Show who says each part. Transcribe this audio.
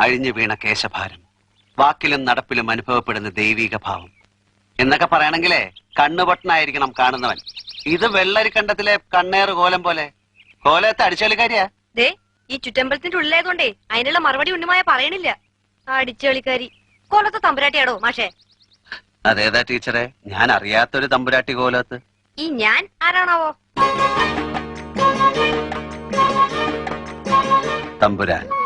Speaker 1: അഴിഞ്ഞു വീണ കേശഭാരം വാക്കിലും നടപ്പിലും അനുഭവപ്പെടുന്ന ദൈവിക ഭാവം. എന്നൊക്കെ പറയണെങ്കിലേ കണ്ണുപൊട്ടനായിരിക്കണം കാണുന്നവൻ. ഇത് വെള്ളരിക്കണ്ടത്തിലെ കണ്ണേറ് കോലം പോലെ. കോലത്തെ അടിച്ചളിക്കാരിയാ?
Speaker 2: ദേ ഈ ചുറ്റമ്പലത്തിന്റെ ഉള്ളിലായതുകൊണ്ടേ അതിനുള്ള മറുപടി ഉണ്ണിമായ പറയണില്ല. അടിച്ചളിക്കാരി. കോലത്തെ തമ്പുരാട്ടിയാടോ മാഷേ?
Speaker 1: അതേതാ ടീച്ചറെ? ഞാൻ അറിയാത്തൊരു തമ്പുരാട്ടി കോലത്ത്.
Speaker 2: ഈ ഞാൻ ആരാണാവോ?
Speaker 1: തമ്പുരാൻ.